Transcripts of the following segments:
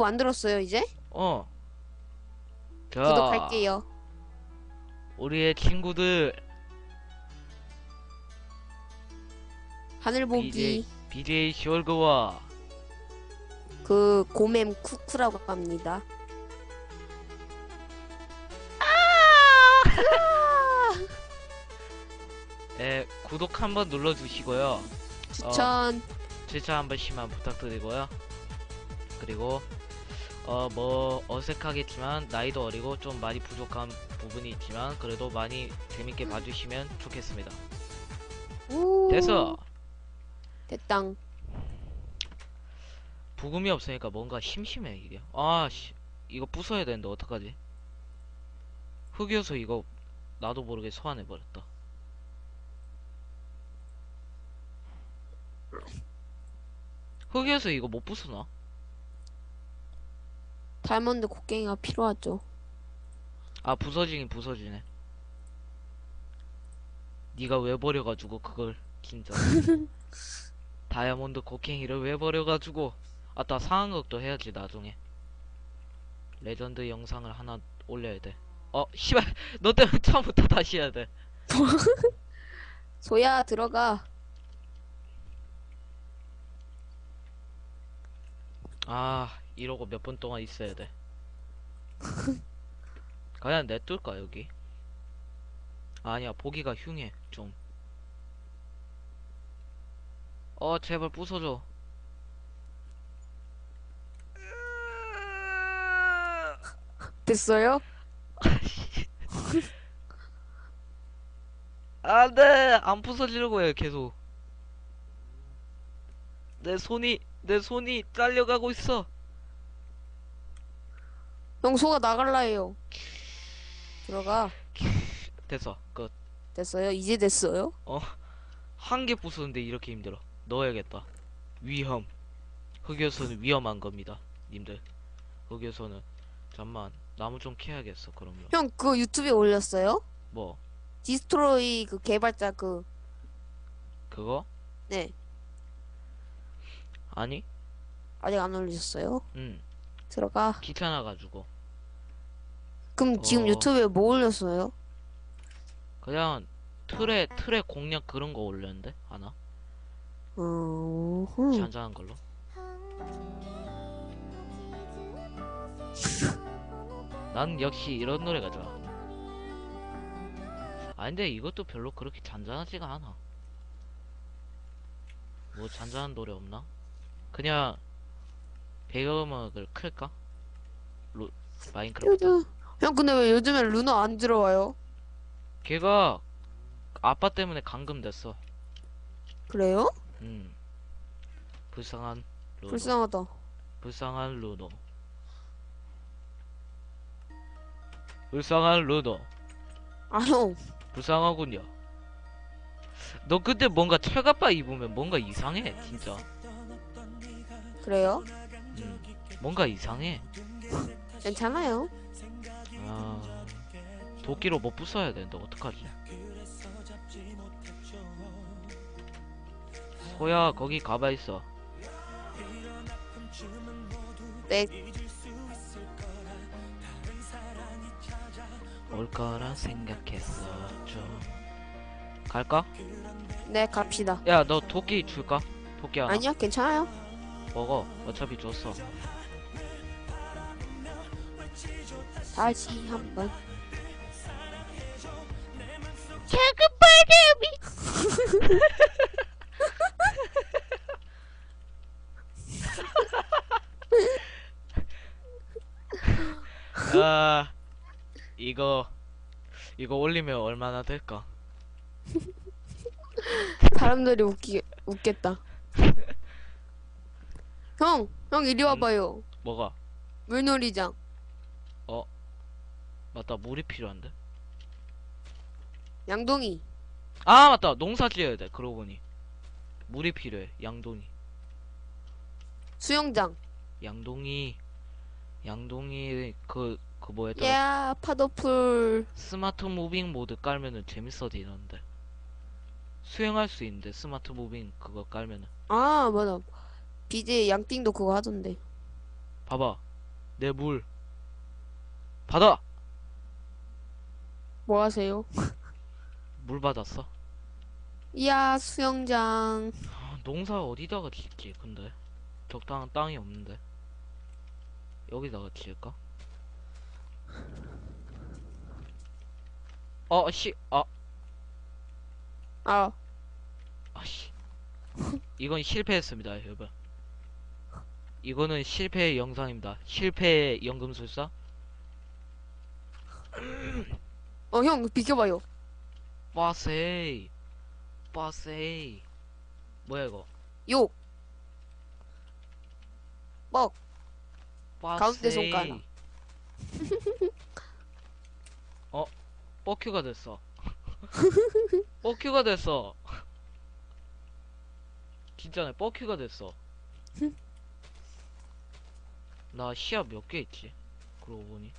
만들었어요 이제? 어. 자, 구독할게요. 우리의 친구들 하늘 보기 BJ, BJ 시월그와 그 고mem 쿠쿠라고 합니다. 에, 구독 한번 눌러주시고요. 추천. 추천 한 번씩만 부탁드리고요. 그리고 어 뭐 어색하겠지만 나이도 어리고 좀 많이 부족한 부분이 있지만 그래도 많이 재밌게 봐주시면 좋겠습니다. 오. 됐어. 됐당. 부금이 없으니까 뭔가 심심해 이게. 아 씨 이거 부숴야 되는데 어떡하지? 흙이어서 이거 나도 모르게 소환해 버렸다. 흙이어서 이거 못 부수나? 다이아몬드 곡괭이가 필요하죠. 아 부서지긴 부서지네. 네가 왜 버려가지고 그걸 진짜 다이아몬드 곡괭이를 왜 버려가지고 아따 상황극도 해야지 나중에 레전드 영상을 하나 올려야 돼. 어 씨발 너 때문에 처음부터 다시 해야 돼. 소야 들어가. 아 이러고 몇 분 동안 있어야 돼. 그냥 냅둘까 여기? 아니야 보기가 흉해 좀. 어 제발 부숴줘. 됐어요? 안돼 안 부서지려고 해 계속. 내 손이 내 손이 잘려가고 있어. 형 소가 나갈라 해요. 들어가. 됐어 끝. 됐어요? 이제 됐어요? 한개 부수는데 이렇게 힘들어. 넣어야겠다. 위험. 흑요소는 위험한 겁니다. 님들. 흑요소는. 잠만. 나무 좀 캐야겠어, 그러면. 형 그거 유튜브에 올렸어요? 뭐, 디스트로이 그 개발자 그 그거? 네. 아니? 아직 안 올리셨어요? 응. 들어가. 귀찮아가지고. 그럼 지금 어. 유튜브에 뭐 올렸어요? 그냥, 틀에, 틀에 공략 그런 거 올렸는데? 하나? 어, 음. 잔잔한 걸로. 난 역시 이런 노래가 좋아. 아, 근데 이것도 별로 그렇게 잔잔하지가 않아. 뭐 잔잔한 노래 없나? 그냥 배경음악을 클까? 로, 마인크래프트. 형 근데 왜 요즘에 루너 안 들어와요? 걔가 아빠 때문에 감금됐어. 그래요? 음. 불쌍한 루노. 불쌍하다. 불쌍한 루노. 불쌍한 루노. 아 형. 불쌍하군요. 너 그때 뭔가 철갑바 입으면 뭔가 이상해, 진짜. 그래요? 음, 뭔가 이상해. 괜찮아요. 아, 도끼로 못 부숴야 되는데 어떡하지? 소야, 거기 가봐 있어. 네. 올 거라 생각했었죠. 갈까? 네 갑시다. 야, 너 도끼 줄까? 도끼 하나 아니요 괜찮아요. 먹어. 어차피 줬어. 다시 한번. 아, 이거 이거 올리면 얼마나 될까? 사람들이 웃기 웃겠다. 형, 형 이리 와봐요. 뭐가? 물놀이장. 맞다, 물이 필요한데. 양동이. 아, 맞다. 농사 지어야 돼. 그러고 보니. 물이 필요해. 양동이. 수영장. 양동이. 양동이 그 그 뭐였더라? 야 파도풀. 스마트 무빙 모드 깔면은 재밌어지는데. 수영할 수 있는데 스마트 무빙 그거 깔면은 아 맞아. BJ 양띵도 그거 하던데. 봐봐 내 물. 받아! 뭐 하세요? 물 받았어. 이야, 수영장. 아, 농사 어디다가 짓지, 근데? 적당한 땅이 없는데. 여기다가 지을까? 어, 씨, 아, 아, 아씨. 이건 실패했습니다, 여러분. 이거는 실패의 영상입니다. 실패의 연금술사? 어, 형, 비켜봐요. 빠세이. 빠세이. 뭐야, 이거? 욕. 뻑. 빠세이. 가운데 손가락. 어, 뻑큐가 됐어. 뻑큐가 됐어. 진짜네, 뻑큐가 됐어. 나 시합 몇 개 있지? 그러고 보니.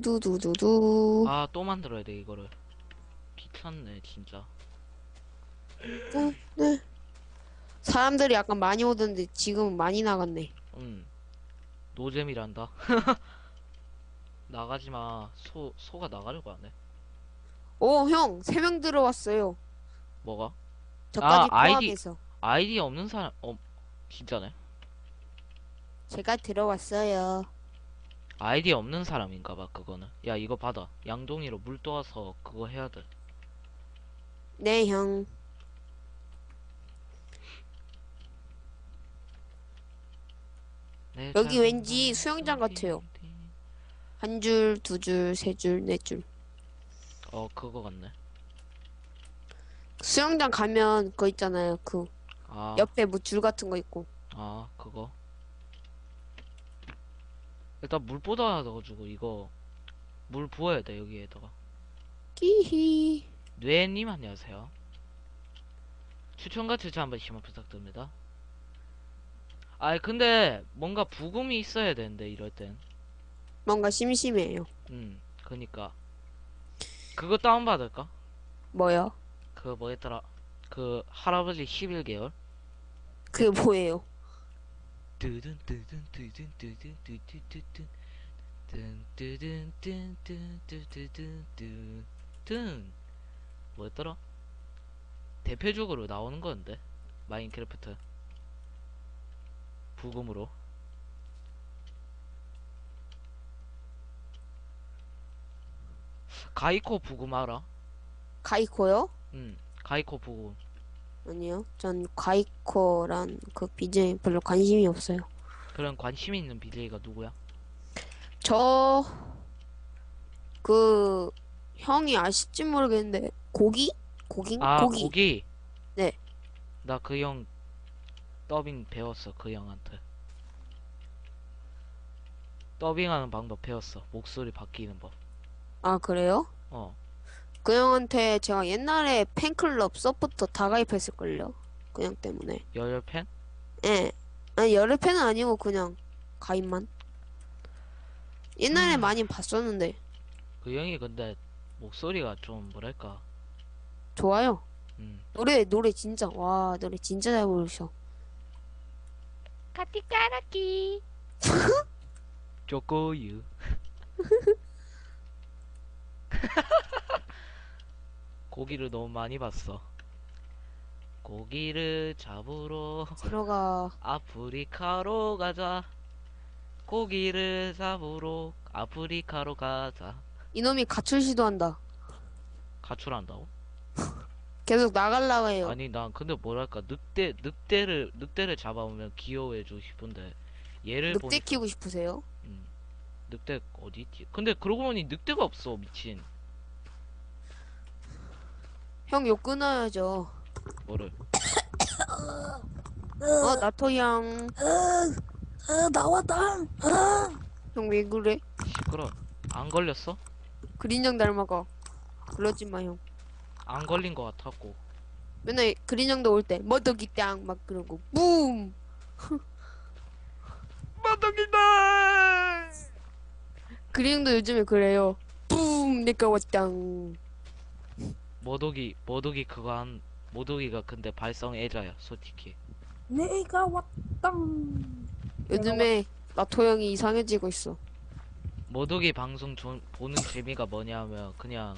두두두두두두두두. 아, 또 만들어야 돼, 이거를. 귀찮네, 진짜. 사람들이 약간 많이 오던데 지금은 많이 나갔네. 응. 노잼이란다. 나가지 마. 소, 소가 나가려고 하네. 오, 형, 세 명 들어왔어요. 뭐가? 저까지 아, 아이디. 포함해서. 아이디 없는 사람, 어, 진짜네. 제가 들어왔어요. 아이디 없는 사람인가봐, 그거는. 야, 이거 받아. 양동이로 물 떠와서 그거 해야 돼. 네, 형. 내 여기 왠지 수영장 같아요. 한 줄, 두 줄, 세 줄, 네 줄. 어, 그거 같네. 수영장 가면 그거 있잖아요. 그 아, 옆에 뭐 줄 같은 거 있고. 아, 그거. 일단 물 쏟아가지고 이거 물 부어야 돼, 여기에다가. 끼히. 뇌님 안녕하세요. 추천과 추천 한 번씩만 부탁드립니다. 아 근데 뭔가 부금이 있어야 되는데 이럴 땐. 뭔가 심심해요. 음, 그니까. 그거 다운 받을까? 뭐요? 그 뭐였더라? 그 할아버지 11개월? 그게 뭐예요? 뜨든 뜨든 뜨든 뜨든 뜨든 뜨든 뜬 뜨든 뜬 뜨든 뜨든 뜨든 뜬 뭐였더라? 대표적으로 나오는 건데 마인크래프트 부금으로 가이코 부금 알아? 가이코요? 응 가이코 부금 아니요. 전 가이코란 그 BJ 별로 관심이 없어요. 그런 관심 있는 BJ가 누구야? 저, 그, 형이 아실지 모르겠는데, 고기? 고기? 아 고기. 네. 나 그 형 더빙 배웠어 그 형한테 더빙하는 방법 배웠어 목소리 바뀌는 아, 그래요? 법어 그 형한테 제가 옛날에 팬클럽 서포터 다 가입했을걸요? 그 형 때문에. 열혈 팬? 예. 아니, 여러 팬은 아니고 그냥 가입만. 옛날에 음. 많이 봤었는데, 그 형이 근데 목소리가 좀 뭐랄까 좋아요. 음 노래, 노래 진짜, 와, 노래 진짜 잘 부르셔. 까띠까라끼 쪼꼬유 고기를 너무 많이 봤어 고기를 잡으러 들어가. 아프리카로 가자 고기를 잡으러 아프리카로 가자 이놈이 가출 시도한다. 가출한다고? 계속 나갈라고 해요. 아니 난 근데 뭐랄까 늑대 늑대를 늑대를 잡아오면 귀여워해주고 싶은데 얘를 늑대 보니까 키우고 싶으세요? 음, 늑대 어디 있지? 근데 그러고 보니 늑대가 없어 미친 형 욕 끊어야죠. 뭐를 어, 나토 양. 나왔다. 형왜 그래? 시끄러 안 걸렸어? 그린형 닮아가. 그러지 마, 형. 안 걸린 것 같았고 맨날 그린형도 올 때, 머더기 땅! 막 그러고, 붐! 마덕이다 그린형도 요즘에 그래요. 붐! 내가 왔당. 모독이 모독이 그거 한 모독이가 근데 발성 애자야 솔직히 내가 왔다. 요즘에 나토 형이 이상해지고 있어. 모독이 방송 조- 보는 재미가 뭐냐면 그냥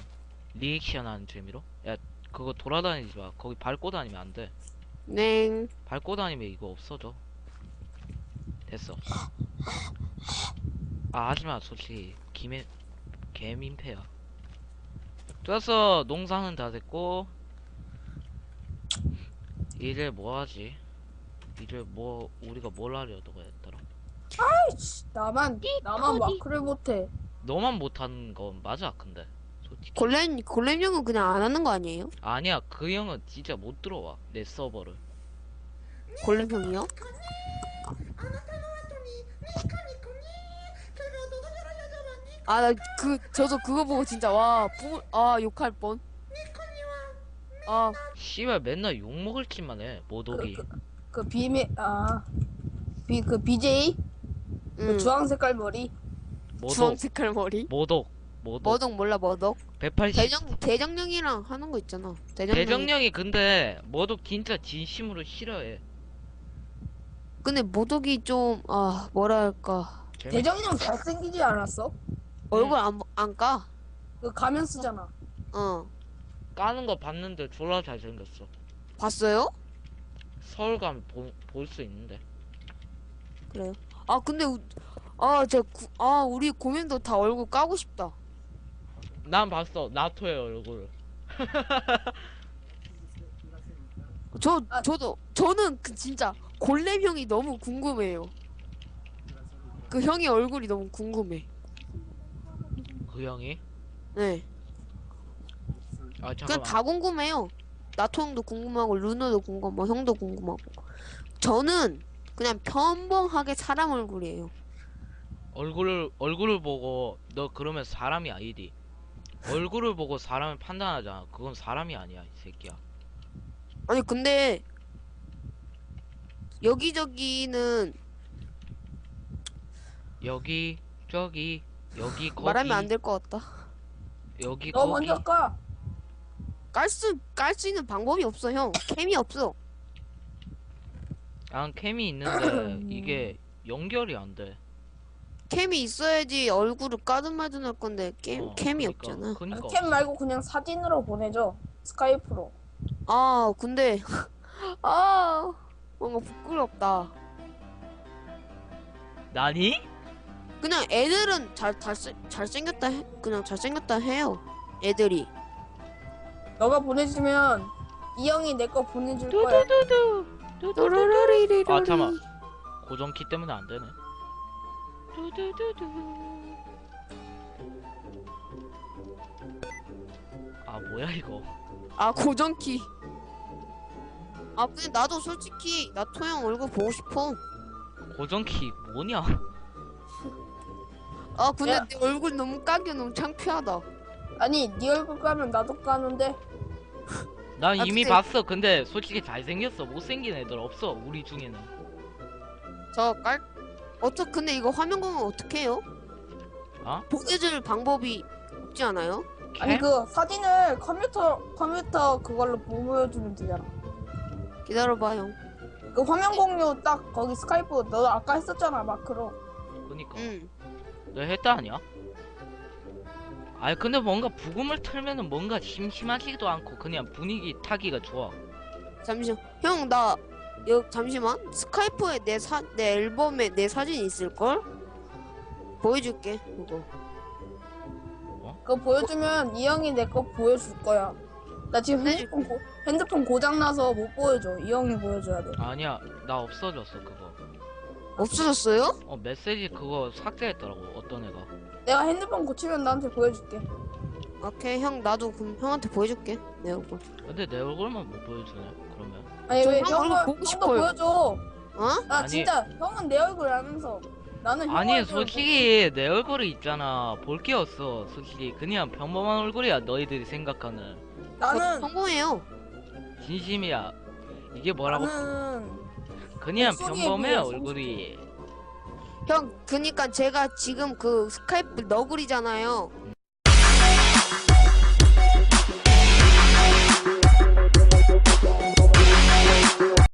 리액션 하는 재미로? 야 그거 돌아다니지 마 거기 밟고 다니면 안돼 냉. 밟고 다니면 이거 없어져 됐어 아 하지마 솔직히 김에 개민폐야 됐어 농사는 다 됐고 이제 뭐하지 이제 뭐 우리가 뭘 하려고 했더라 씨, 나만 나만 마크를 못해. 너만 못하는 건 맞아 근데 솔직히 골렘 골렘 형은 그냥 안 하는 거 아니에요? 아니야 그 형은 진짜 못 들어와 내 서버를 골렘 형이요? 아, 나 그, 저도 그거 보고 진짜, 와, 부, 아, 욕할 뻔. 아, 씨발 맨날 욕 먹을 짓만 해 모독이 그, 그 비메 아비 그 BJ 그 응. 주황 색깔 머리. 모독 주황 색깔 머리. 모독 모독 머덕 몰라, 머덕. 180 대정, 대정령이랑 하는 거 있잖아. 대정령. 대정령이 근데 모독 진짜 진심으로 싫어해 근데 모독이 좀, 아, 뭐랄까. 재밌- 대정령 잘생기지 않았어? 얼굴 안, 안 까? 그 가면 쓰잖아. 어. 까는 거 봤는데 졸라 잘생겼어 봤어요? 서울 가면 볼 수 있는데 그래요. 아, 근데, 우- 아, 저, 구, 아, 우리 고민도 다 얼굴 까고 싶다. 난 봤어 나토의 얼굴을 저, 아. 저도, 저는 그 진짜 골렘 형이 너무 궁금해요. 그 형의 얼굴이 너무 궁금해. 그 형이 네. 아 그냥 잠깐만 다 궁금해요. 나토 형도 궁금하고, 루노도 궁금하고, 형도 궁금하고. 저는 그냥 평범하게 사람 얼굴이에요. 얼굴을 얼굴을 보고 너 그러면 사람이 아니디 얼굴을 보고 사람을 판단하잖아 그건 사람이 아니야 이 새끼야 아니, 근데, 여기저기는 여기 저기 여기 거기 말하면 안 될 것 같다. 여기 너 거기 먼저 까. 깔 수, 깔 수 있는 방법이 없어, 형. 캠이 없어. 난 캠이 있는데 이게 연결이 안돼 캠이 있어야지 얼굴을 까든 말든 할 건데, 캠, 어, 캠이 그니까, 없잖아. 그니까 캠 말고 그냥 사진으로 보내줘. 스카이프로. 아, 근데, 아, 뭔가 부끄럽다. 나니? 그냥 애들은 잘, 잘생, 잘생겼다, 해, 그냥 잘생겼다 해요. 애들이. 너가 보내주면 이 형이 내 거 보내줄 거야. 또로로리리로리. 아 잠깐 고정키 때문에 안 되네 아 뭐야 이거 아, 고정키. 아, 근데 나도 솔직히, 나토 형 얼굴 보고 싶어. 고정키 뭐냐 아, 근데 야. 내 얼굴 너무 까기 너무 창피하다. 아니 네 얼굴 까면 나도 까는데. 난 아, 이미 근데- 봤어 근데 솔직히 잘생겼어 못생긴 애들 없어 우리 중에는 저 깔, 어쩌, 근데 이거 화면 공유 어떻게 해요? 어? 보내줄 방법이 없지 않아요? 아니 캠? 그 사진을 컴퓨터 컴퓨터 그걸로 보여주면 되잖아. 기다려봐, 형. 그 화면 공유 딱 거기 스카이프 너 아까 했었잖아 마크로. 그니까 응. 너 했다 아니야? 아니 근데 뭔가 부금을 틀면은 뭔가 심심하지도 않고 그냥 분위기 타기가 좋아 잠시만. 형, 나, 여, 잠시만. 스카이프에 내 사, 내 앨범에 내 사진 있을걸? 보여줄게, 그거. 그거 보여주면 이 형이 내 거 보여줄 거야. 나 지금 네? 핸드폰 고, 핸드폰 고장 나서 못 보여줘. 이 형이 보여줘야 돼. 아니야 나 없어졌어 그거 없어졌어요? 어 메시지 그거 삭제했더라고 어떤 애가 내가 핸드폰 고치면 나한테 보여줄게. 오케이, 형, 나도 그럼 형한테 보여줄게. 내 얼굴. 근데 내 얼굴만 못 보여주네 그러면 아니 저왜형 얼굴 보고 형도 싶어요. 보여줘. 어? 나 아니. 진짜 형은 내 얼굴 알면서 나는 형 아니 얼굴 솔직히 내 얼굴이 있잖아 볼 게 없어 솔직히 그냥 평범한 얼굴이야 너희들이 생각하는 보고- 나는 성공해요. 진심이야 이게 뭐라고 나는 그냥 목소리에 평범해 비해 얼굴이 형, 그니까 제가 지금 그 스카이프 너구리잖아요.